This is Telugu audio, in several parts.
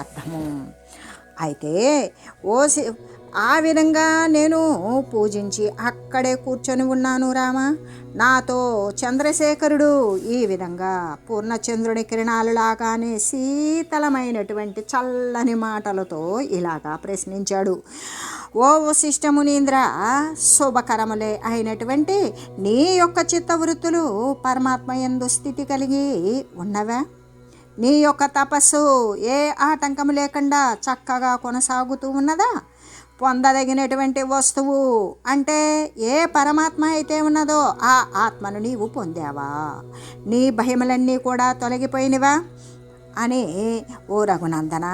అర్థము. అయితే ఓ సి- ఆ విధంగా నేను పూజించి అక్కడే కూర్చొని ఉన్నాను రామ. నాతో చంద్రశేఖరుడు ఈ విధంగా పూర్ణచంద్రుని కిరణాలు లాగానే శీతలమైనటువంటి చల్లని మాటలతో ఇలాగా ప్రశ్నించాడు. ఓ వశిష్ఠమునీంద్ర శుభకరములే అయినటువంటి నీ యొక్క చిత్తవృత్తులు పరమాత్మ ఎందు స్థితి కలిగి ఉన్నవా? నీ యొక్క తపస్సు ఏ ఆటంకము లేకుండా చక్కగా కొనసాగుతూ ఉన్నదా? పొందదగినటువంటి వస్తువు అంటే ఏ పరమాత్మ అయితే ఉన్నదో ఆ ఆత్మను నీవు పొందావా? నీ భయములన్నీ కూడా తొలగిపోయినవా? అని ఓ రఘునందన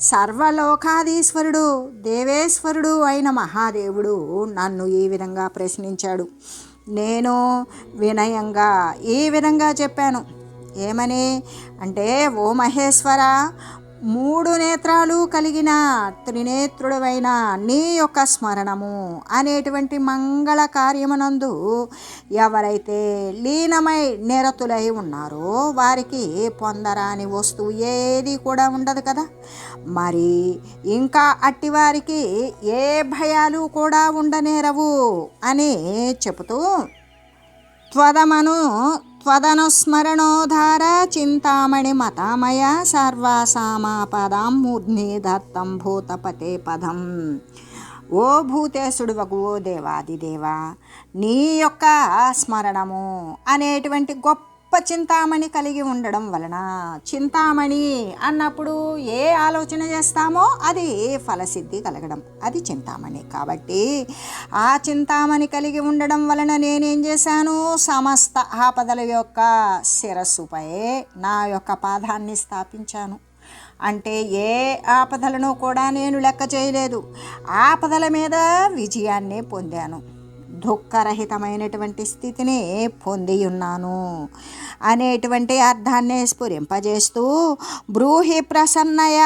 సర్వలోకాధీశ్వరుడు దేవేశ్వరుడు అయిన మహాదేవుడు నన్ను ఈ విధంగా ప్రశ్నించాడు. నేను వినయంగా ఈ విధంగా చెప్పాను. ఏమని? అంటే ఓ మహేశ్వర మూడు నేత్రాలు కలిగిన త్రినేత్రుడవైన నీ యొక్క స్మరణము అనేటువంటి మంగళ కార్యమునందు ఎవరైతే లీనమై నిరతులై ఉన్నారో వారికి పొందరాని వస్తువు ఏది కూడా ఉండదు కదా. మరి ఇంకా అట్టివారికి ఏ భయాలు కూడా ఉండనేరవు అని చెబుతూ త్వదమను త్వదనుస్మరణోధార చింతామణి మతామయ సర్వాసామాపదాం మూర్ధ్ని దత్తం భూతపతే పదం ఓ భూతేశుడు వగు ఓ దేవాదిదేవా నీ యొక్క స్మరణము అనేటువంటి గొప్ప చింతామణి కలిగి ఉండడం వలన చింతామణి అన్నప్పుడు ఏ ఆలోచన చేస్తామో అది ఫలసిద్ధి కలగడం. అది చింతామణి. కాబట్టి ఆ చింతామణి కలిగి ఉండడం వలన నేనేం చేశాను? సమస్త ఆపదల యొక్క శిరస్సుపై నా యొక్క పాదాన్ని స్థాపించాను. అంటే ఏ ఆపదలను కూడా నేను లెక్క చేయలేదు. ఆపదల మీద విజయాన్ని పొందాను. దుఃఖరహితమైనటువంటి స్థితిని పొంది ఉన్నాను అనేటువంటి అర్థాన్ని స్ఫురింపజేస్తూ బ్రూహి ప్రసన్నయ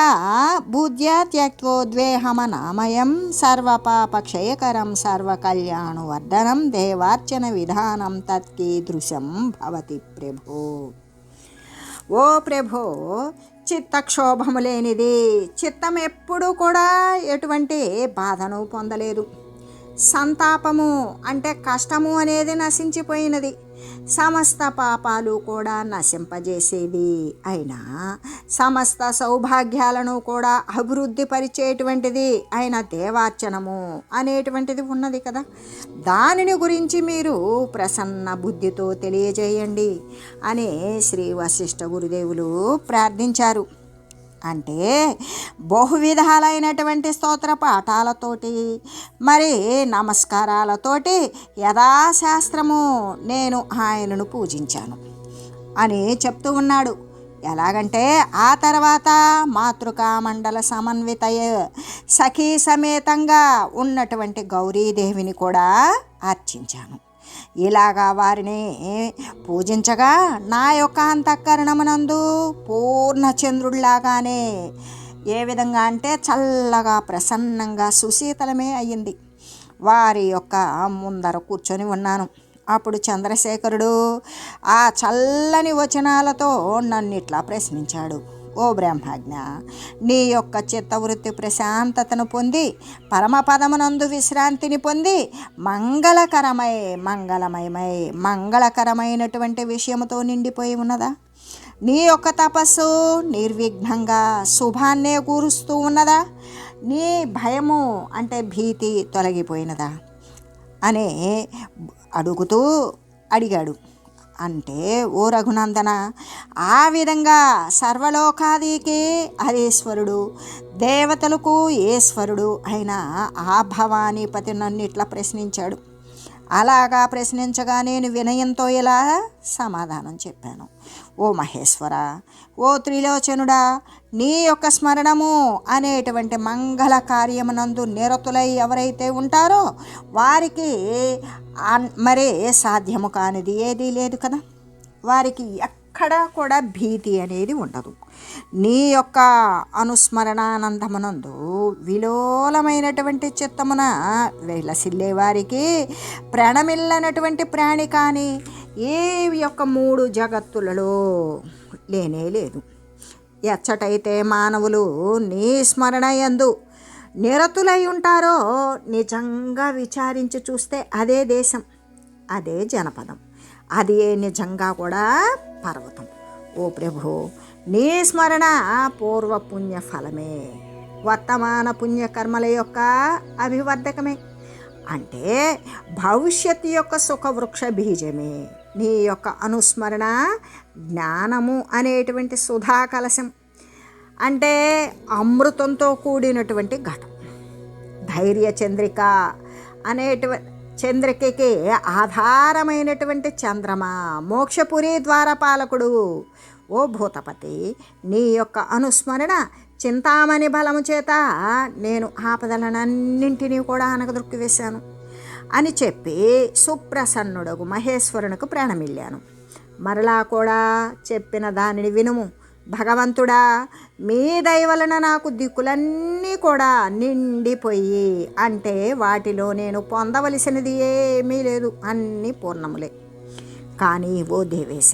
బుద్ధ్య త్యక్వోద్వేహమనామయం సర్వపాపక్షయకరం సర్వకళ్యాణవర్ధనం దేవార్చన విధానం తత్కీదృశం భవతి ప్రభో. ఓ ప్రభో చిత్తక్షోభము లేనిది చిత్తం ఎప్పుడూ కూడా ఎటువంటి బాధను పొందలేదు. సంతాపము అంటే కష్టము అనేది నశించిపోయినది. సమస్త పాపాలు కూడా నశింపజేసేది అయినా సమస్త సౌభాగ్యాలను కూడా అభివృద్ధి పరిచేటువంటిది అయిన దేవార్చనము అనేటువంటిది ఉన్నది కదా. దానిని గురించి మీరు ప్రసన్న బుద్ధితో తెలియజేయండి అని శ్రీ వశిష్ఠ గురుదేవులు ప్రార్థించారు. అంటే బహువిధాలైనటువంటి స్తోత్ర పాఠాలతోటి మరి నమస్కారాలతోటి యథాశాస్త్రము నేను ఆయనను పూజించాను. అని చెప్తూ ఉన్నాడు. ఎలాగంటే ఆ తర్వాత మాతృకా మండల సమన్విత సఖీ సమేతంగా ఉన్నటువంటి గౌరీదేవిని కూడా అర్చించాను. ఇలాగా వారిని పూజించగా నా యొక్క అంతఃకరణమునందు పూర్ణ చంద్రుడిలాగానే ఏ విధంగా అంటే చల్లగా ప్రసన్నంగా సుశీతలమే అయ్యింది. వారి యొక్క ముందర కూర్చొని ఉన్నాను. అప్పుడు చంద్రశేఖరుడు ఆ చల్లని వచనాలతో నన్ను ఇట్లా ప్రశ్నించాడు. ఓ బ్రహ్మజ్ఞ నీ యొక్క చిత్తవృత్తి ప్రశాంతతను పొంది పరమపదమునందు విశ్రాంతిని పొంది మంగళకరమై మంగళమయమై మంగళకరమైనటువంటి విషయముతో నిండిపోయి ఉన్నదా? నీ యొక్క తపస్సు నిర్విఘ్నంగా శుభాన్నే కూరుస్తూ ఉన్నదా? నీ భయము అంటే భీతి తొలగిపోయినదా? అనే అడుగుతూ అడిగాడు. అంటే ఓ రఘునందన ఆ విధంగా సర్వలోకాదికి హరీశ్వరుడు దేవతలకు ఈశ్వరుడు అయిన ఆ భవానీపతి నన్ను ఇట్లా ప్రశ్నించాడు. అలాగా ప్రశ్నించగా నేను వినయంతో ఇలా సమాధానం చెప్పాను. ఓ మహేశ్వర ఓ త్రిలోచనుడా నీ యొక్క స్మరణము అనేటువంటి మంగళ కార్యమునందు నిరతులై ఎవరైతే ఉంటారో వారికి అన్- మరే సాధ్యము కానిది ఏదీ లేదు కదా. వారికి ఎక్కడా కూడా భీతి అనేది ఉండదు. నీ యొక్క అనుస్మరణానందమునందు విలోలమైనటువంటి చిత్తమున వెలసిల్లే వారికి ప్రణమిల్లనటువంటి ప్రాణి కానీ ఏ యొక్క మూడు జగత్తులలో లేనే లేదు. ఎచ్చటైతే మానవులు నీ స్మరణ యందు నిరతులై ఉంటారో నిజంగా విచారించి చూస్తే అదే దేశం అదే జనపదం అది నిజంగా కూడా పర్వతం. ఓ ప్రభు నీ స్మరణ పూర్వ పుణ్య ఫలమే వర్తమాన పుణ్యకర్మల యొక్క అభివర్ధకమే. అంటే భవిష్యత్తు యొక్క సుఖవృక్ష బీజమే. నీ యొక్క అనుస్మరణ జ్ఞానము అనేటువంటి సుధా కలశం అంటే అమృతంతో కూడినటువంటి ఘటం. ధైర్య చంద్రిక అనేటువంటి చంద్రికకి ఆధారమైనటువంటి చంద్రమ మోక్షపురి ద్వారపాలకుడు. ఓ భూతపతి నీ యొక్క అనుస్మరణ చింతామణి బలము చేత నేను ఆపదలనన్నింటినీ కూడా అనగదొక్కి వేశాను అని చెప్పి సుప్రసన్నుడగు మహేశ్వరునికి ప్రాణమిల్లాను. మరలా కూడా చెప్పిన దానిని వినుము. భగవంతుడా మీ దయవలన నాకు దిక్కులన్నీ కూడా నిండిపోయి అంటే వాటిలో నేను పొందవలసినది ఏమీ లేదు అన్నీ పూర్ణములే. కానీ ఓ దేవేశ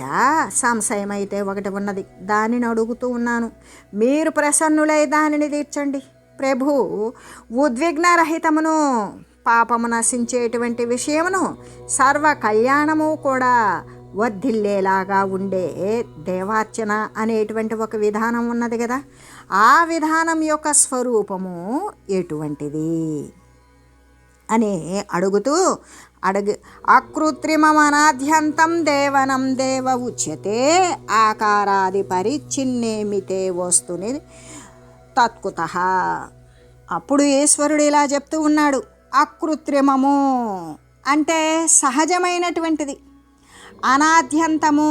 సంశయం అయితే ఒకటి ఉన్నది దానిని అడుగుతూ ఉన్నాను. మీరు ప్రసన్నులై దానిని తీర్చండి. ప్రభు ఉద్విగ్నరహితమును పాపము నశించేటువంటి విషయమును సర్వ కళ్యాణము కూడా వర్ధిల్లేలాగా ఉండే దేవార్చన అనేటువంటి ఒక విధానం ఉన్నది కదా. ఆ విధానం యొక్క స్వరూపము ఎటువంటిది? అని అడుగుతూ అడుగు అకృత్రిమమనాద్యంతం దేవనం దేవ ఉచ్యతే ఆకారాది పరిచ్ఛిన్నేమితే వస్తుని తత్కుత. అప్పుడు ఈశ్వరుడు ఇలా చెప్తూ ఉన్నాడు. అకృత్రిమము అంటే సహజమైనటువంటిది. అనాద్యంతము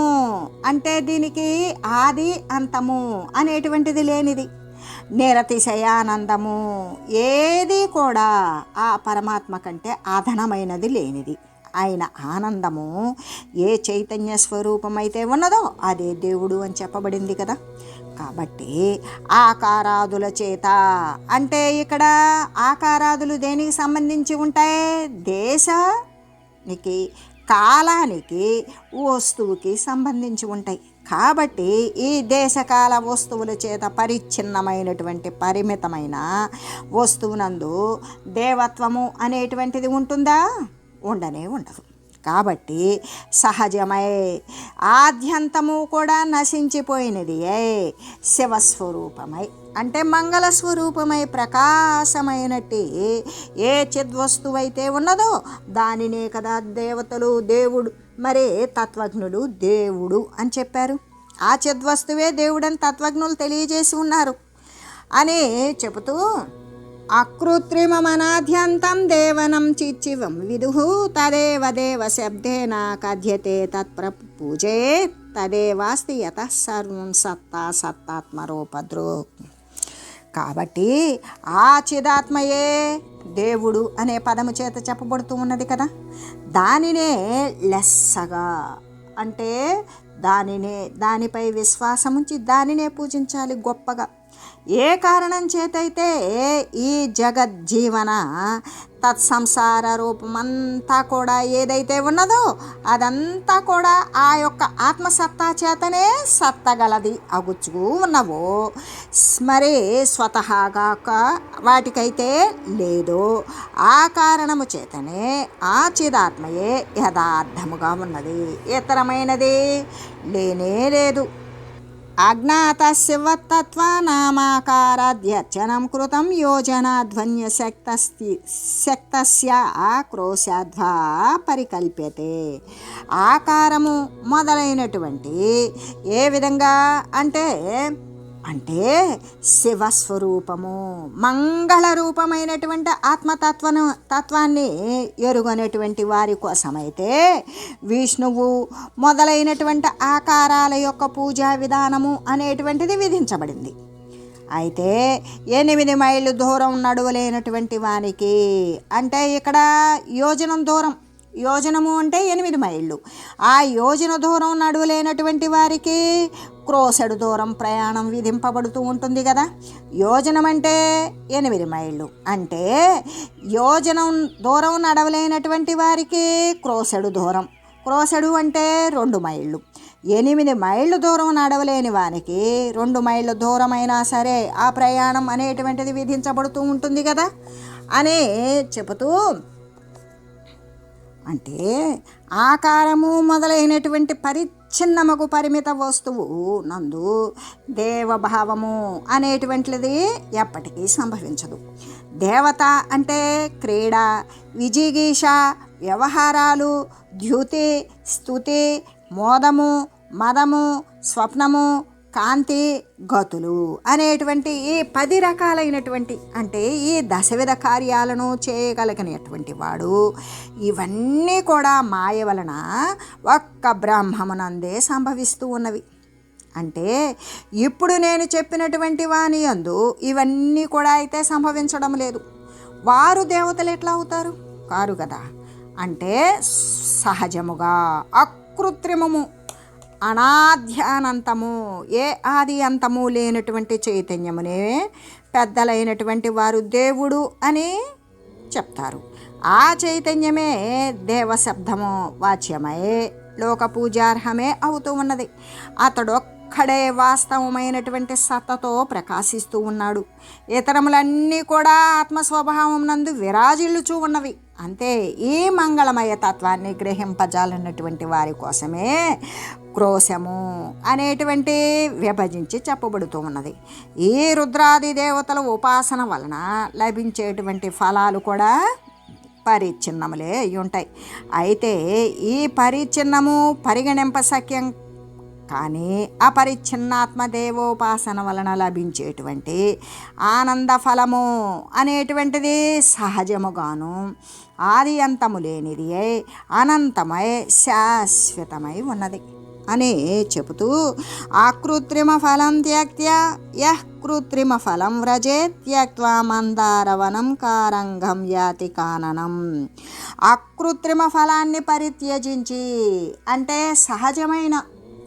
అంటే దీనికి ఆది అంతము అనేటువంటిది లేనిది. నిరతిశయానందము ఏది కూడా ఆ పరమాత్మ కంటే ఆధనమైనది లేనిది. ఆయన ఆనందము ఏ చైతన్య స్వరూపమైతే ఉన్నదో అదే దేవుడు అని చెప్పబడింది కదా. కాబట్టి ఆకారాదుల చేత. అంటే ఇక్కడ ఆకారాదులు దేనికి సంబంధించి ఉంటాయి? దేశానికి కాలానికి వస్తువుకి సంబంధించి ఉంటాయి. కాబట్టి ఈ దేశకాల వస్తువుల చేత పరిచ్ఛిన్నమైనటువంటి పరిమితమైన వస్తువునందు దేవత్వము అనేటువంటిది ఉంటుందా? ఉండనే ఉండదు. కాబట్టి సహజమై ఆద్యంతము కూడా నశించిపోయినది ఏ శివస్వరూపమై. అంటే మంగళ స్వరూపమై ప్రకాశమైనట్టి ఏ చిద్వస్తువైతే ఉన్నదో దానినే కదా దేవతలు దేవుడు. మరే తత్వజ్ఞులు దేవుడు అని చెప్పారు. ఆ చిద్వస్తువే దేవుడని తత్వజ్ఞులు తెలియజేసి ఉన్నారు. అని చెబుతూ అకృత్రిమమనాద్యంతం దేవనం చిచ్చివం విదుహు తదేవ దేవ శబ్దేన కథ్యతే తత్ప్ర పూజే తదేవాస్తి యత సర్వం సత్తా సత్తాత్మరూపద్రు. కాబట్టి ఆ చిదాత్మయే దేవుడు అనే పదము చేత చెప్పబడుతూ ఉన్నది కదా. దానినే లెస్సగా అంటే దానినే దానిపై విశ్వాసం ఉంచి దానినే పూజించాలి గొప్పగా. ఏ కారణం చేతైతే ఈ జగజ్జీవన తత్సంసార రూపమంతా కూడా ఏదైతే ఉన్నదో అదంతా కూడా ఆ యొక్క ఆత్మసత్తా చేతనే సత్తగలది అగుచ్చు ఉన్నవో. మరి స్వతహాగా వాటికైతే లేదో. ఆ కారణము చేతనే ఆ చిదాత్మయే యథార్థముగా ఉన్నది. ఇతరమైనది లేనే లేదు. అజ్ఞాత శివతత్వనామాకారాధ్యర్చనం కృతం యోజనాధ్వన్య శక్తస్య ఆక్రోశాధ్వా పరికల్ప్యతే ఆకారము మొదలైనటువంటి ఏ విధంగా అంటే అంటే శివస్వరూపము మంగళ రూపమైనటువంటి ఆత్మతత్వను తత్వాన్ని ఎరుగనటువంటి వారి కోసమైతే విష్ణువు మొదలైనటువంటి ఆకారాల యొక్క పూజా విధానము అనేటువంటిది విధించబడింది. అయితే ఎనిమిది మైళ్ళు దూరం నడువలేనటువంటి వానికి అంటే ఇక్కడ యోజనం దూరం యోజనము అంటే ఎనిమిది మైళ్ళు. ఆ యోజన దూరం నడువలేనటువంటి వారికి క్రోసెడు దూరం ప్రయాణం విధింపబడుతూ ఉంటుంది కదా. యోజనం అంటే ఎనిమిది మైళ్ళు. అంటే యోజనం దూరం నడవలేనటువంటి వారికి క్రోసెడు దూరం. క్రోసెడు అంటే రెండు మైళ్ళు. ఎనిమిది మైళ్ళు దూరం నడవలేని వారికి రెండు మైళ్ళ దూరం అయినా సరే ఆ ప్రయాణం అనేటువంటిది విధించబడుతూ ఉంటుంది కదా. అని చెబుతూ అంటే ఆకారము మొదలైనటువంటి పరిచ్ఛిన్నమకు పరిమిత వస్తువు నందు దేవభావము అనేటువంటిది ఎప్పటికీ సంభవించదు. దేవత అంటే క్రీడ విజిగీష వ్యవహారాలు ద్యుతి స్థుతి మోదము మదము స్వప్నము కాంతి గతులు అనేటువంటి ఈ పది రకాలైనటువంటి అంటే ఈ దశవిధ కార్యాలను చేయగలిగినటువంటి వాడు. ఇవన్నీ కూడా మాయ వలన ఒక్క బ్రహ్మమునందే సంభవిస్తూ ఉన్నవి. అంటే ఇప్పుడు నేను చెప్పినటువంటి వాని యందు ఇవన్నీ కూడా అయితే సంభవించడం లేదు. వారు దేవతలు ఎట్లా అవుతారు? కారు కదా. అంటే సహజముగా అకృత్రిమము అనాధ్యానంతము ఏ ఆది అంతము లేనటువంటి చైతన్యమునే పెద్దలైనటువంటి వారు దేవుడు అని చెప్తారు. ఆ చైతన్యమే దేవశబ్దము వాచ్యమై లోక పూజార్హమే అవుతూ ఉన్నది. అతడు ఒక్కడే వాస్తవమైనటువంటి సత్తతో ప్రకాశిస్తూ ఉన్నాడు. ఇతరములన్నీ కూడా ఆత్మస్వభావం నందు విరాజిల్లుచూ ఉన్నవి. అంతే ఈ మంగళమయ తత్వాన్ని గ్రహింపజాలన్నటువంటి వారి కోసమే క్రోశము అనేటువంటి విభజించి చెప్పబడుతూ ఉన్నది. ఈ రుద్రాది దేవతల ఉపాసన వలన లభించేటువంటి ఫలాలు కూడా పరిచ్ఛిన్నములే అయి ఉంటాయి అయితే ఈ పరిచ్ఛిన్నము పరిగణింప సఖ్యం కానీ అపరిచ్ఛిన్నాత్మదేవోపాసన వలన లభించేటువంటి ఆనంద ఫలము అనేటువంటిది సహజముగాను ఆది అంతము లేనిది అయి అనంతమై శాశ్వతమై ఉన్నది అని చెబుతూ ఆ కృత్రిమ ఫలం త్యక్త్యా యహ్ కృత్రిమ ఫలం వ్రజే త్యక్వా మందారవనం కారంగం యాతి కాననం. అకృత్రిమ ఫలాన్ని పరిత్యజించి అంటే సహజమైన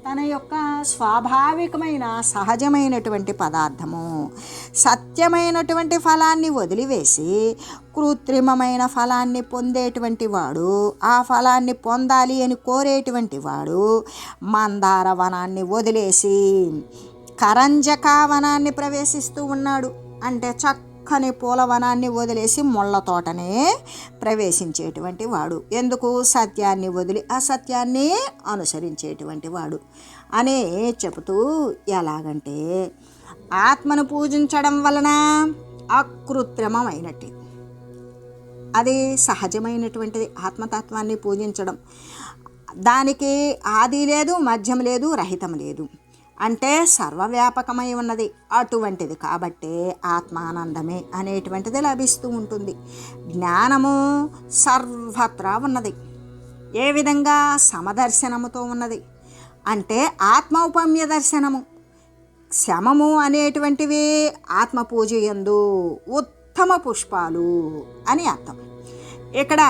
తన యొక్క స్వాభావికమైన సహజమైనటువంటి పదార్థము సత్యమైనటువంటి ఫలాన్ని వదిలివేసి కృత్రిమమైన ఫలాన్ని పొందేటువంటి వాడు ఆ ఫలాన్ని పొందాలి అని కోరేటువంటి వాడు మందార వనాన్ని వదిలేసి కరంజకా వనాన్ని ప్రవేశిస్తూ ఉన్నాడు. అంటే చక్క చక్కని పూలవనాన్ని వదిలేసి ముళ్ళ తోటనే ప్రవేశించేటువంటి వాడు. ఎందుకు? సత్యాన్ని వదిలి అసత్యాన్ని అనుసరించేటువంటి వాడు. అనే చెబుతూ ఎలాగంటే ఆత్మను పూజించడం వలన అకృత్రిమమైనట్టు. అది సహజమైనటువంటిది ఆత్మతత్వాన్ని పూజించడం. దానికి ఆది లేదు మధ్యం లేదు రహితం లేదు. అంటే సర్వవ్యాపకమై ఉన్నది. అటువంటిది కాబట్టే ఆత్మానందమే అనేటువంటిది లభిస్తూ ఉంటుంది. జ్ఞానము సర్వత్రా ఉన్నది. ఏ విధంగా? సమదర్శనముతో ఉన్నది. అంటే ఆత్మౌపమ్య దర్శనము. శమము అనేటువంటివి ఆత్మ పూజ యందు ఉత్తమ పుష్పాలు అని అర్థం. ఇక్కడ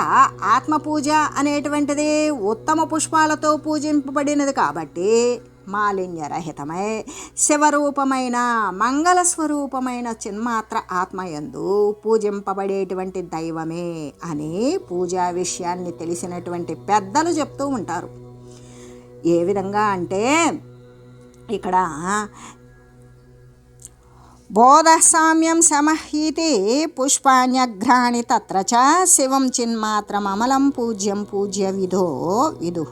ఆత్మ పూజ అనేటువంటిది ఉత్తమ పుష్పాలతో పూజింపబడినది కాబట్టి మాలిన్యరహితమై శివరూపమైన మంగళ స్వరూపమైన చిన్మాత్ర ఆత్మయందు పూజింపబడేటువంటి దైవమే అని పూజా విషయాన్ని తెలిసినటువంటి పెద్దలు చెప్తూ ఉంటారు. ఏ విధంగా అంటే ఇక్కడ బోధసామ్యం సమహీతి పుష్పాణ్యఘ్రాణి తత్ర చ శివం చిన్మాత్రమమలం పూజ్యం పూజ్య విధో విదు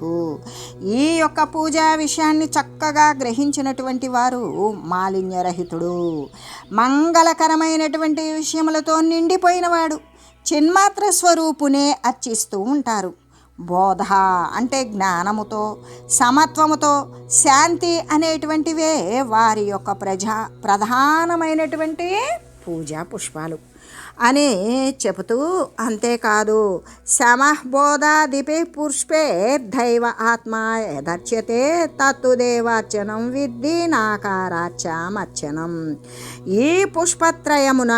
ఈ యొక్క పూజా విషయాన్ని చక్కగా గ్రహించినటువంటి వారు మాలిన్యరహితుడు. మంగళకరమైనటువంటి విషయములతో నిండిపోయినవాడు చిన్మాత్ర స్వరూపునే అర్చిస్తూ ఉంటారు. బోధ అంటే జ్ఞానముతో సమత్వముతో శాంతి అనేటువంటివే వారి యొక్క ప్రజా ప్రధానమైనటువంటి పూజా పుష్పాలు. అని చెబుతూ అంతేకాదు సమబోధాదిపి పుష్పే దైవ ఆత్మ యదర్చ్యతే తత్తుదేవార్చనం విద్ధి నాకారాచ్యామర్చనం. ఈ పుష్పత్రయమున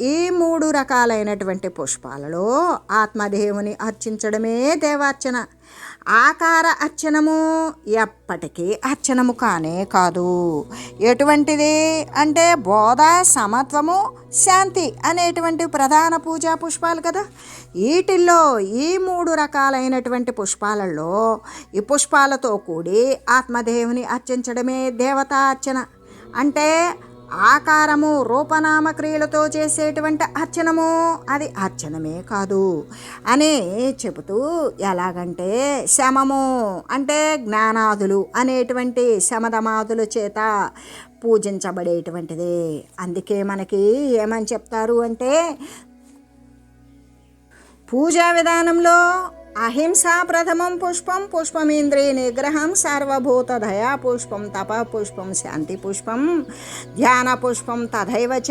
ఈ మూడు రకాలైనటువంటి పుష్పాలలో ఆత్మదేవుని అర్చించడమే దేవార్చన. ఆకార అర్చనము ఎప్పటికీ అర్చనము కానే కాదు. ఎటువంటిది అంటే బోధ సమత్వము శాంతి అనేటువంటి ప్రధాన పూజా పుష్పాలు కదా. వీటిల్లో ఈ మూడు రకాలైనటువంటి పుష్పాలలో ఈ పుష్పాలతో కూడి ఆత్మదేవుని అర్చించడమే దేవతా అర్చన. అంటే ఆకారము రూపనామ క్రియలతో చేసేటువంటి అర్చనము. అది అర్చనమే కాదు. అని చెబుతూ ఎలాగంటే శమము అంటే జ్ఞానాదులు అనేటువంటి శమదమాదుల చేత పూజించబడేటువంటిది. అందుకే మనకి ఏమని చెప్తారు అంటే పూజా విధానంలో అహింసా ప్రథమం పుష్పం పుష్పమేంద్రియ నిగ్రహం సర్వభూత దయా పుష్పం తప పుష్పం శాంతి పుష్పం ధ్యాన పుష్పం తథైవ చ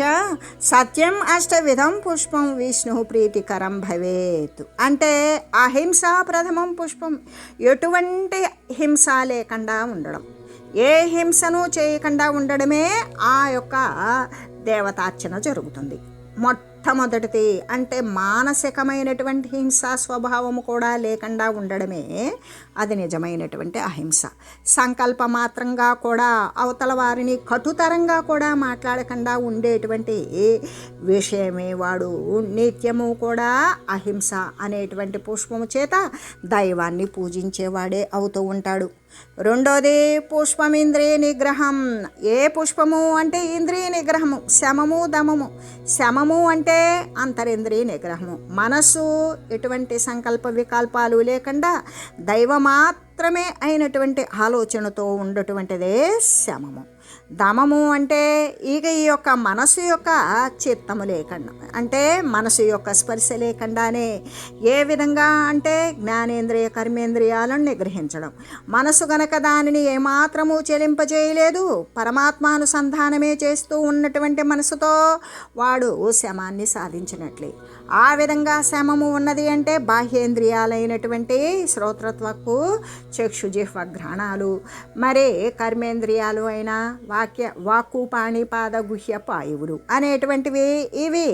సత్యం అష్టవిధం పుష్పం విష్ణు ప్రీతికరం భవేత్. అంటే అహింస ప్రథమం పుష్పం ఎటువంటి హింస లేకుండా ఉండడం. ఏ హింసను చేయకుండా ఉండడమే ఆ యొక్క దేవతార్చన జరుగుతుంది. మొట్ట మొట్టమొదటిది అంటే మానసికమైనటువంటి హింసా స్వభావము కూడా లేకుండా ఉండడమే అది నిజమైనటువంటి అహింస. సంకల్ప మాత్రంగా కూడా అవతల వారిని కటుతరంగా కూడా మాట్లాడకుండా ఉండేటువంటి విషయమే వాడు నిత్యము కూడా అహింస అనేటువంటి పుష్పము చేత దైవాన్ని పూజించేవాడే అవుతూ ఉంటాడు. రెండోది పుష్పమింద్రియ నిగ్రహం. ఏ పుష్పము అంటే ఇంద్రియ నిగ్రహము? శమము దమము. శమము అంటే అంతరింద్రియ నిగ్రహము. మనస్సు ఎటువంటి సంకల్ప వికల్పాలు లేకుండా దైవమాత్రమే అయినటువంటి ఆలోచనతో ఉండటువంటిదే శమము. దమము అంటే ఇక ఈ యొక్క మనసు యొక్క చిత్తము లేకుండా అంటే మనసు యొక్క స్పర్శ లేకుండానే ఏ విధంగా అంటే జ్ఞానేంద్రియ కర్మేంద్రియాలను నిగ్రహించడం. మనసు గనక దానిని ఏమాత్రము చెలింపజేయలేదు పరమాత్మానుసంధానమే చేస్తూ ఉన్నటువంటి మనసుతో వాడు శమాన్ని సాధించినట్లే. ఆ విధంగా శమము ఉన్నది అంటే బాహ్యేంద్రియాలైనటువంటి శ్రోతృత్వకు చక్షు జిహ్వ ఘ్రాణాలు మరి కర్మేంద్రియాలు అయిన వాక్య వాక్కు పాణిపాద గుహ్య పాయువులు అనేటువంటివి ఇవి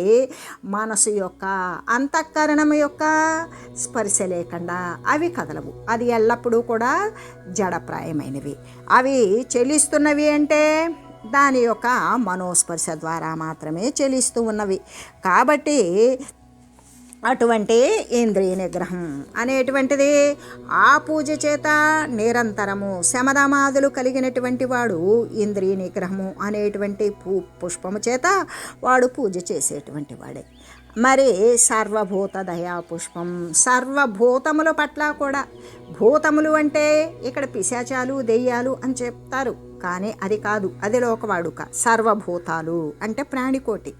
మనసు యొక్క అంతఃకరణం యొక్క స్పర్శ లేకుండా అవి కదలవు. అది ఎల్లప్పుడూ కూడా జడప్రాయమైనవి. అవి చెల్లిస్తున్నవి అంటే దాని యొక్క మనోస్పర్శ ద్వారా మాత్రమే చెలిస్తూ ఉన్నవి. కాబట్టి అటువంటి ఇంద్రియ నిగ్రహం అనేటువంటిది ఆ పూజ చేత నిరంతరము శమదమాదులు కలిగినటువంటి వాడు ఇంద్రియ నిగ్రహము అనేటువంటి పు పుష్పము చేత వాడు పూజ చేసేటువంటి వాడే. మరి సర్వభూత దయా పుష్పం సర్వభూతముల పట్ల కూడా భూతములు అంటే ఇక్కడ పిశాచాలు దెయ్యాలు అని చెప్తారు. కానీ అది కాదు అది లోకవాడుక. సర్వభూతాలు అంటే ప్రాణికోటి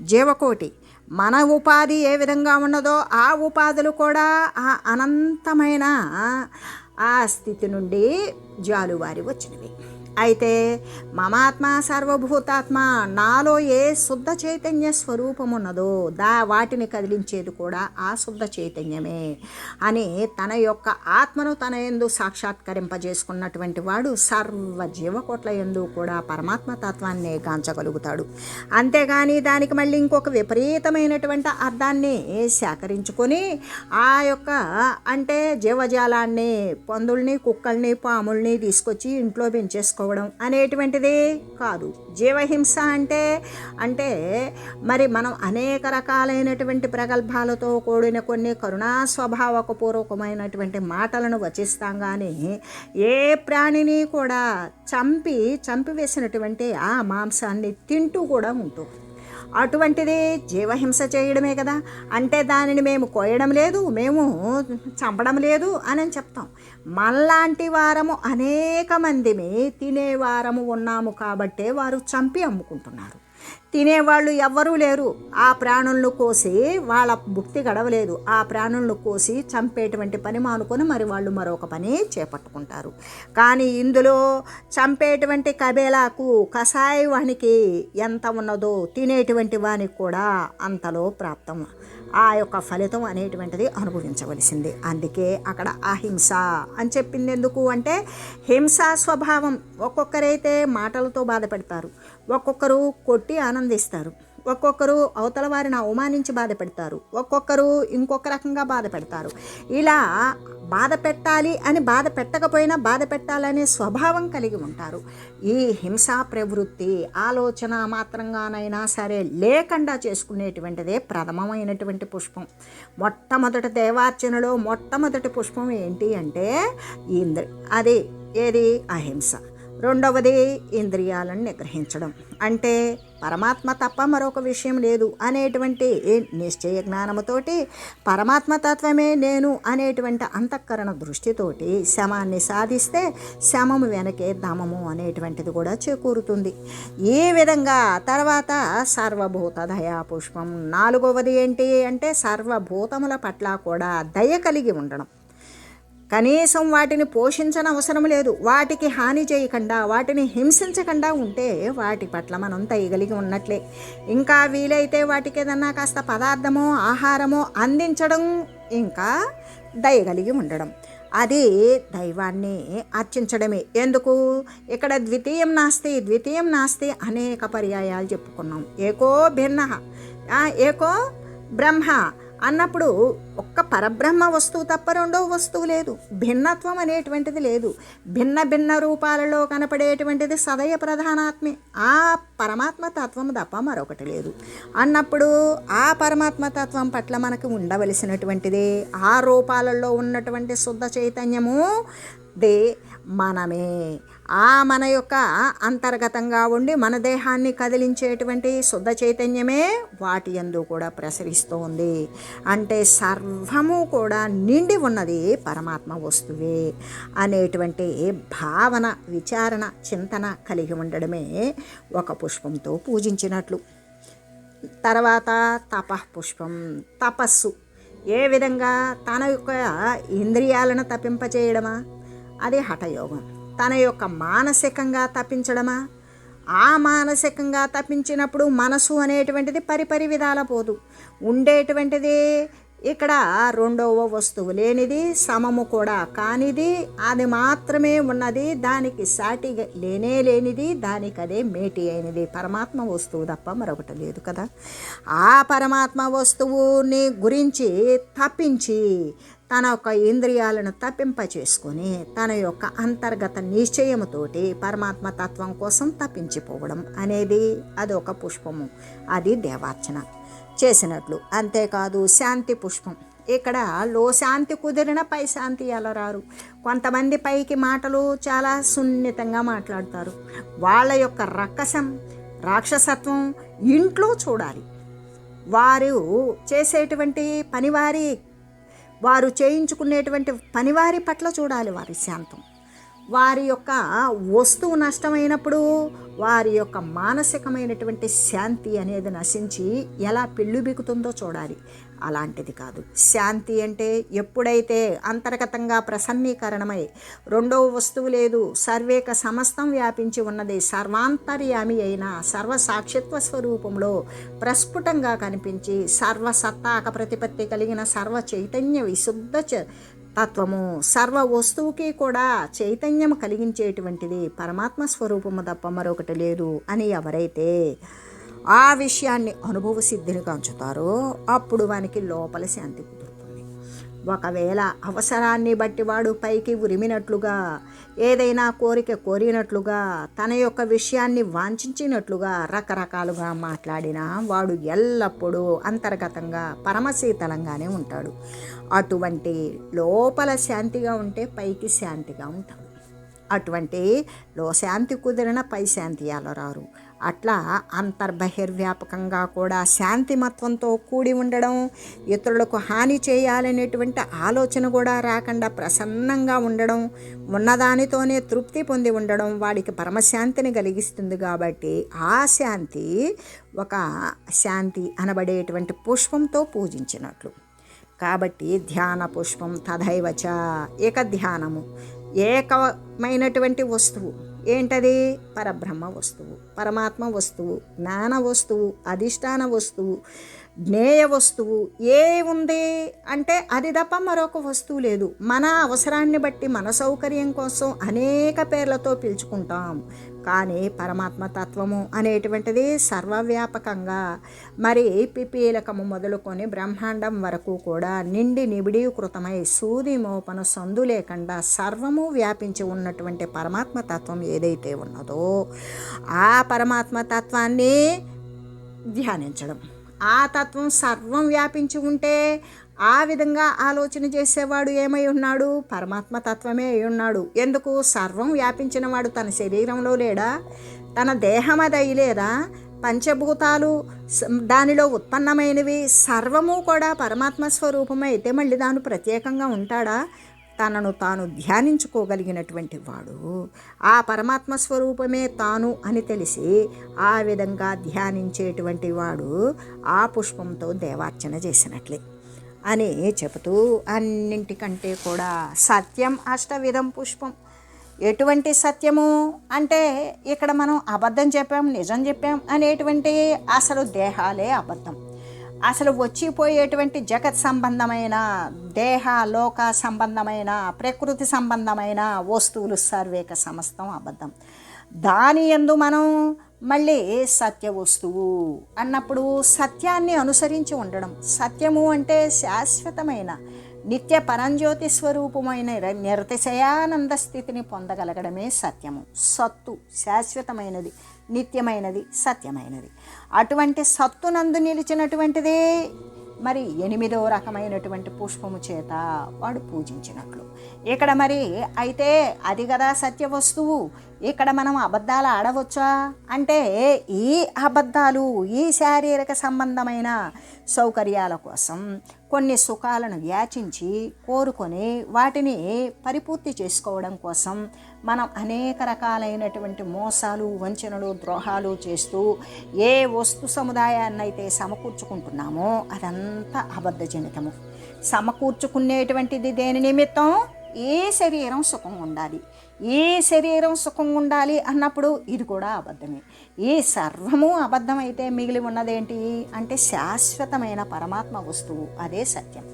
జీవకోటి మన ఉపాధి ఏ విధంగా ఉన్నదో ఆ ఉపాధులు కూడా ఆ అనంతమైన ఆ స్థితి నుండి జాలువారి వచ్చినవి. అయితే మమాత్మ సర్వభూతాత్మ నాలో ఏ శుద్ధ చైతన్య స్వరూపమున్నదో దా వాటిని కదిలించేది కూడా ఆ శుద్ధ చైతన్యమే అని తన యొక్క ఆత్మను తన ఎందు సాక్షాత్కరింపజేసుకున్నటువంటి వాడు సర్వ జీవకోట్ల ఎందు కూడా పరమాత్మ తత్వాన్ని గాంచగలుగుతాడు. అంతేగాని దానికి మళ్ళీ ఇంకొక విపరీతమైనటువంటి అర్థాన్ని సేకరించుకొని ఆ యొక్క అంటే జీవజాలాన్ని పందుల్ని కుక్కల్ని పాముల్ని తీసుకొచ్చి ఇంట్లో పెంచేసుకో చేసుకోవడం అనేటువంటిది కాదు. జీవహింస అంటే అంటే మరి మనం అనేక రకాలైనటువంటి ప్రగల్భాలతో కూడిన కొన్ని కరుణా స్వభావకపూర్వకమైనటువంటి మాటలను వచిస్తాం కానీ ఏ ప్రాణిని కూడా చంపి చంపివేసినటువంటి ఆ మాంసాన్ని తింటూ కూడా ఉంటుంది అటువంటిది జీవహింస చేయడమే కదా. అంటే దానిని మేము కోయడం లేదు మేము చంపడం లేదు అని చెప్తాం. మనలాంటి వారము అనేక మందిమి తినేవారము ఉన్నాము కాబట్టే వారు చంపి అమ్ముకుంటున్నారు. తినేవాళ్ళు ఎవ్వరూ లేరు. ఆ ప్రాణులను కోసి వాళ్ళ భుక్తి గడవలేదు. ఆ ప్రాణులను కోసి చంపేటువంటి పని మానుకొని మరి వాళ్ళు మరొక పని చేపట్టుకుంటారు. కానీ ఇందులో చంపేటువంటి కబేలాకు కషాయ వానికి ఎంత ఉన్నదో తినేటువంటి వానికి కూడా అంతలో ప్రాప్తం. ఆ యొక్క ఫలితం అనేటువంటిది అనుభవించవలసింది. అందుకే అక్కడ అహింస అని చెప్పింది ఎందుకు అంటే హింసా స్వభావం. ఒక్కొక్కరైతే మాటలతో బాధపెడతారు. ఒక్కొక్కరు కొట్టి ఆనందిస్తారు. ఒక్కొక్కరు అవతల వారిని అవమానించి బాధపెడతారు. ఒక్కొక్కరు ఇంకొక రకంగా బాధ పెడతారు ఇలా బాధ పెట్టాలి అని బాధ పెట్టకపోయినా బాధ పెట్టాలనే స్వభావం కలిగి ఉంటారు. ఈ హింసా ప్రవృత్తి ఆలోచన మాత్రంగానైనా సరే లేకుండా చేసుకునేటువంటిదే ప్రథమమైనటువంటి పుష్పం. మొట్టమొదటి దేవార్చనలో మొట్టమొదటి పుష్పం ఏంటి అంటే ఇంద్ర అది ఏది? అహింస. రెండవది ఇంద్రియాలను నిగ్రహించడం అంటే పరమాత్మ తప్ప మరొక విషయం లేదు అనేటువంటి నిశ్చయ జ్ఞానముతోటి పరమాత్మ తత్వమే నేను అనేటువంటి అంతఃకరణ దృష్టితోటి శమాన్ని సాధిస్తే శమము వెనకే దమము అనేటువంటిది కూడా చేకూరుతుంది. ఈ విధంగా? తర్వాత సర్వభూత దయా పుష్పం. నాలుగవది ఏంటి అంటే సర్వభూతముల పట్ల కూడా దయ కలిగి ఉండడం. కనీసం వాటిని పోషించనవసరం లేదు. వాటికి హాని చేయకుండా వాటిని హింసించకుండా ఉంటే వాటి పట్ల మనం తయగలిగి ఉన్నట్లే. ఇంకా వీలైతే వాటికి ఏదన్నా కాస్త పదార్థమో ఆహారమో అందించడం ఇంకా దయగలిగి ఉండడం. అది దైవాన్ని అర్చించడమే ఎందుకు? ఇక్కడ ద్వితీయం నాస్తి ద్వితీయం నాస్తి అనేక పర్యాయాలు చెప్పుకున్నాం. ఏకో భిన్న ఏకో బ్రహ్మ. అన్నప్పుడు ఒక్క పరబ్రహ్మ వస్తువు తప్ప రెండో వస్తువు లేదు. భిన్నత్వం అనేటువంటిది లేదు. భిన్న భిన్న రూపాలలో కనపడేటువంటిది సదయ ప్రధానాత్మే. ఆ పరమాత్మ తత్వం తప్ప మరొకటి లేదు. అన్నప్పుడు ఆ పరమాత్మ తత్వం పట్ల మనకు ఉండవలసినటువంటిది ఆ రూపాలలో ఉన్నటువంటి శుద్ధ చైతన్యము దే మనమే. ఆ మన యొక్క అంతర్గతంగా ఉండి మన దేహాన్ని కదిలించేటువంటి శుద్ధ చైతన్యమే వాటి ఎందు కూడా ప్రసరిస్తూ ఉంది అంటే సర్వము కూడా నిండి ఉన్నది పరమాత్మ వస్తువే అనేటువంటి భావన విచారణ చింతన కలిగి ఉండడమే ఒక పుష్పంతో పూజించినట్లు. తర్వాత తపఃపుష్పం తపస్సు. ఏ విధంగా తన యొక్క ఇంద్రియాలను తప్పింపచేయడమా అది హఠయోగం. తన యొక్క మానసికంగా తప్పించడమా? ఆ మానసికంగా తప్పించినప్పుడు మనసు అనేటువంటిది పరిపరి విధాల పోదు. ఉండేటువంటిది ఇక్కడ రెండవ వస్తువు లేనిది సమము కూడా కానిది అది మాత్రమే ఉన్నది దానికి సాటి లేనే లేనిది దానికి అదే మేటి అయినది. పరమాత్మ వస్తువు తప్ప మరొకటి లేదు కదా. ఆ పరమాత్మ వస్తువుని గురించి తప్పించి తన యొక్క ఇంద్రియాలను తప్పింపచేసుకొని తన యొక్క అంతర్గత నిశ్చయముతోటి పరమాత్మ తత్వం కోసం తప్పించిపోవడం అనేది అది ఒక పుష్పము. అది దేవార్చన. చేసినట్లు. అంతేకాదు శాంతి పుష్పం. ఇక్కడ లో శాంతి కుదిరిన పై శాంతి రారు? కొంతమంది పైకి మాటలు చాలా సున్నితంగా మాట్లాడతారు. వాళ్ళ యొక్క రక్కసం రాక్షసత్వం ఇంట్లో చూడాలి. వారు చేసేటువంటి పనివారి వారు చేయించుకునేటువంటి పనివారి పట్ల చూడాలి వారి శాంతం. వారి యొక్క వస్తువు నష్టమైనప్పుడు వారి యొక్క మానసికమైనటువంటి శాంతి అనేది నశించి ఎలా పెళ్ళుబికుతుందో చూడాలి. అలాంటిది కాదు. శాంతి అంటే ఎప్పుడైతే అంతర్గతంగా ప్రసన్నీకరణమై రెండవ వస్తువు లేదు సర్వేక సమస్తం వ్యాపించి ఉన్నది సర్వాంతర్యామి అయిన సర్వసాక్షిత్వ స్వరూపంలో ప్రస్ఫుటంగా కనిపించి సర్వసత్తాక ప్రతిపత్తి కలిగిన సర్వ చైతన్య విశుద్ధ తత్వము సర్వ వస్తువుకి కూడా చైతన్యం కలిగించేటువంటిది పరమాత్మ స్వరూపము తప్ప మరొకటి లేదు అని ఎవరైతే ఆ విషయాన్ని అనుభవ సిద్ధిని కంచుతారో అప్పుడు వానికి లోపల శాంతి కుదురు ఒకవేళ అవసరాన్ని బట్టి వాడు పైకి ఉరిమినట్లుగా ఏదైనా కోరిక కోరినట్లుగా తన యొక్క విషయాన్ని వాంఛించినట్లుగా రకరకాలుగా మాట్లాడినా వాడు ఎల్లప్పుడూ అంతర్గతంగా పరమశీతలంగానే ఉంటాడు. అటువంటి లోపల శాంతిగా ఉంటే పైకి శాంతిగా ఉంటాడు అటువంటి లో శాంతి కుదిరిన పై శాంతి అలరారు అట్లా అంతర్బహిర్వ్యాపకంగా కూడా శాంతిమత్వంతో కూడి ఉండడం ఇతరులకు హాని చేయాలనేటువంటి ఆలోచన కూడా రాకుండా ప్రసన్నంగా ఉండడం ఉన్నదానితోనే తృప్తి పొంది ఉండడం వాడికి పరమశాంతిని కలిగిస్తుంది కాబట్టి ఆ శాంతి ఒక శాంతి అనబడేటువంటి పుష్పంతో పూజించినట్లు. కాబట్టి ధ్యాన పుష్పం తథైవచ ఏక ధ్యానము ఏకమైనటువంటి వస్తువు. ఏంటది? పరబ్రహ్మ వస్తువు పరమాత్మ వస్తువు జ్ఞాన వస్తువు అధిష్టాన వస్తువు జ్ఞేయ వస్తువు ఏ ఉంది? అంటే అది తప్ప మరొక వస్తువు లేదు. మన అవసరాన్ని బట్టి మన సౌకర్యం కోసం అనేక పేర్లతో పిలుచుకుంటాం. కానీ పరమాత్మ తత్వము అనేటువంటిది సర్వవ్యాపకంగా మరి పిపీలకము మొదలుకొని బ్రహ్మాండం వరకు కూడా నిండి నిబిడీకృతమై సూది మోపను సందు లేకుండా సర్వము వ్యాపించి ఉన్నటువంటి పరమాత్మ తత్వం ఏదైతే ఉన్నదో ఆ పరమాత్మ తత్వాన్ని ధ్యానించడం. ఆ తత్వం సర్వం వ్యాపించి ఉంటే ఆ విధంగా ఆలోచన చేసేవాడు ఏమై ఉన్నాడు? పరమాత్మ తత్వమే అయి ఉన్నాడు. ఎందుకు? సర్వం వ్యాపించిన వాడు తన శరీరంలో లేడా? తన దేహం అది లేదా? పంచభూతాలు దానిలో ఉత్పన్నమైనవి సర్వము కూడా పరమాత్మ స్వరూపమే అయితే మళ్ళీ దాని ప్రత్యేకంగా ఉంటాడా? తనను తాను ధ్యానించుకోగలిగినటువంటి వాడు. ఆ పరమాత్మ స్వరూపమే తాను అని తెలిసి ఆ విధంగా ధ్యానించేటువంటి వాడు ఆ పుష్పంతో దేవార్చన చేసినట్లే. అని చెబుతూ అన్నింటికంటే కూడా సత్యం అష్టవిధం పుష్పం. ఎటువంటి సత్యము అంటే ఇక్కడ మనం అబద్ధం చెప్పాం నిజం చెప్పాం అనేటువంటి అసలు దేహాలే అబద్ధం. అసలు వచ్చిపోయేటువంటి జగత్ సంబంధమైన దేహ లోక సంబంధమైన ప్రకృతి సంబంధమైన వస్తువులు సర్వేక సమస్తం అబద్ధం. దాని ఎందు మనం మళ్ళీ సత్య వస్తువు? అన్నప్పుడు సత్యాన్ని అనుసరించి ఉండడం. సత్యము అంటే శాశ్వతమైన నిత్య పరంజ్యోతి స్వరూపమైన నిరతిశయానంద స్థితిని పొందగలగడమే సత్యము. సత్తు శాశ్వతమైనది నిత్యమైనది సత్యమైనది. అటువంటి సత్తునందు నిలిచినటువంటిదే మరి ఎనిమిదో రకమైనటువంటి పుష్పము చేత వాడు పూజించినట్లు. ఇక్కడ మరి అయితే అది కదా సత్య వస్తువు. ఇక్కడ మనం అబద్ధాలు ఆడవచ్చా? అంటే ఈ అబద్ధాలు ఈ శారీరక సంబంధమైన సౌకర్యాల కోసం కొన్ని సుఖాలను యాచించి కోరుకొని వాటిని పరిపూర్తి చేసుకోవడం కోసం మనం అనేక రకాలైనటువంటి మోసాలు వంచనలు ద్రోహాలు చేస్తూ ఏ వస్తు సముదాయాన్నైతే సమకూర్చుకుంటున్నామో అదంతా అబద్ధజనితము. సమకూర్చుకునేటువంటిది దేని నిమిత్తం? ఏ శరీరం సుఖంగా ఉండాలి ఏ శరీరం సుఖంగా ఉండాలి అన్నప్పుడు ఇది కూడా అబద్ధమే. ఏ సర్వము అబద్ధమైతే మిగిలి ఉన్నదేంటి? అంటే శాశ్వతమైన పరమాత్మ వస్తువు. అదే సత్యం.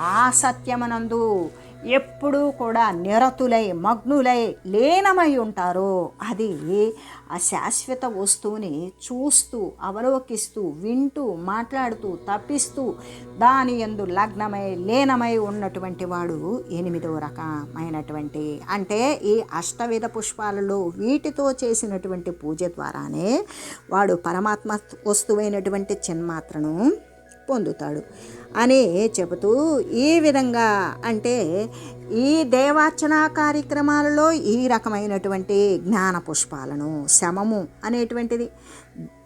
ఆ సత్యమనందు ఎప్పుడూ కూడా నిరతులై మగ్నులై లీనమై ఉంటారో. అది ఆ శాశ్వత వస్తువుని చూస్తూ అవలోకిస్తూ వింటూ మాట్లాడుతూ తప్పిస్తూ దాని ఎందు లగ్నమై లీనమై ఉన్నటువంటి వాడు ఎనిమిదో రకమైనటువంటి. అంటే ఈ అష్టవిధ పుష్పాలలో వీటితో చేసినటువంటి పూజ ద్వారానే వాడు పరమాత్మ వస్తువైనటువంటి చిన్మాత్రను పొందుతాడు. అని చెబుతూ ఈ విధంగా అంటే ఈ దేవార్చన కార్యక్రమాలలో ఈ రకమైనటువంటి జ్ఞాన పుష్పాలను శమము అనేటువంటిది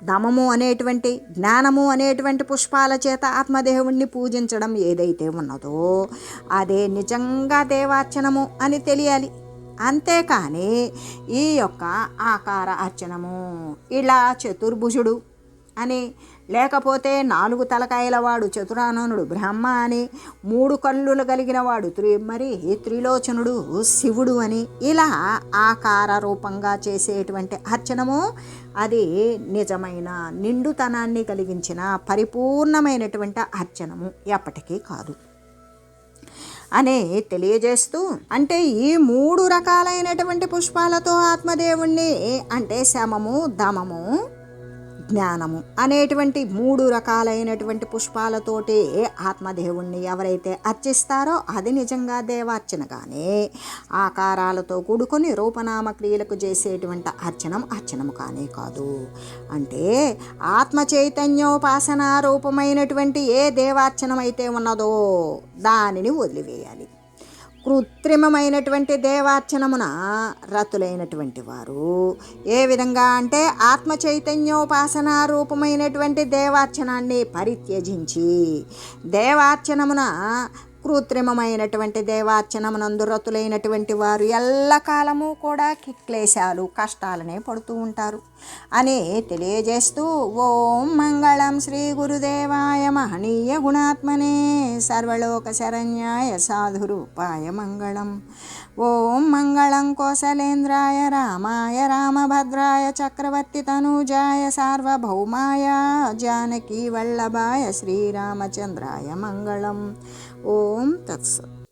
దమము అనేటువంటి జ్ఞానము అనేటువంటి పుష్పాల చేత ఆత్మదేవుణ్ణి పూజించడం ఏదైతే ఉన్నదో అదే నిజంగా దేవార్చనము అని తెలియాలి. అంతేకాని ఈ యొక్క ఆకార అర్చనము ఇలా చతుర్భుజుడు అని లేకపోతే నాలుగు తలకాయల వాడు చతురాననుడు బ్రహ్మ అని మూడు కళ్ళులు కలిగిన వాడు త్రి మరి త్రిలోచనుడు శివుడు అని. ఇలా ఆకార రూపంగా చేసేటువంటి అర్చనము అది నిజమైన నిండుతనాన్ని కలిగించిన పరిపూర్ణమైనటువంటి అర్చనము ఎప్పటికీ కాదు. అనే తెలియజేస్తూ అంటే ఈ మూడు రకాలైనటువంటి పుష్పాలతో ఆత్మదేవుణ్ణి అంటే శమము దమము జ్ఞానము అనేటువంటి మూడు రకాలైనటువంటి పుష్పాలతోటి ఆత్మదేవుణ్ణి ఎవరైతే అర్చిస్తారో అది నిజంగా దేవార్చన కానీ ఆకారాలతో కూడుకొని రూపనామ క్రియలకు చేసేటువంటి అర్చనం అర్చనము కానే కాదు. అంటే ఆత్మ చైతన్యోపాసన రూపమైనటువంటి ఏ దేవార్చనమైతే ఉన్నదో దానిని వదిలివేయాలి. కృత్రిమమైనటువంటి దేవార్చనమున రతులైనటువంటి వారు. ఏ విధంగా అంటే ఆత్మ చైతన్యోపాసన రూపమైనటువంటి దేవార్చనాన్ని పరిత్యజించి దేవార్చనమున కృత్రిమమైనటువంటి దేవార్చనమునందు రతులైనటువంటి వారు ఎల్లకాలము కూడా క్లేశాలు కష్టాలనే పడుతూ ఉంటారు. అని తెలియజేస్తూ ఓం మంగళం శ్రీ గురుదేవాయ మహనీయ గుణాత్మనే సర్వలోక శరణ్యాయ సాధురూపాయ మంగళం. ఓం మంగళం కోసలేంద్రాయ రామాయ రామభద్రాయ చక్రవర్తి తనూజాయ సార్వభౌమాయ జానకీ వల్లభాయ శ్రీరామచంద్రాయ మంగళం. ఓం తత్సత్.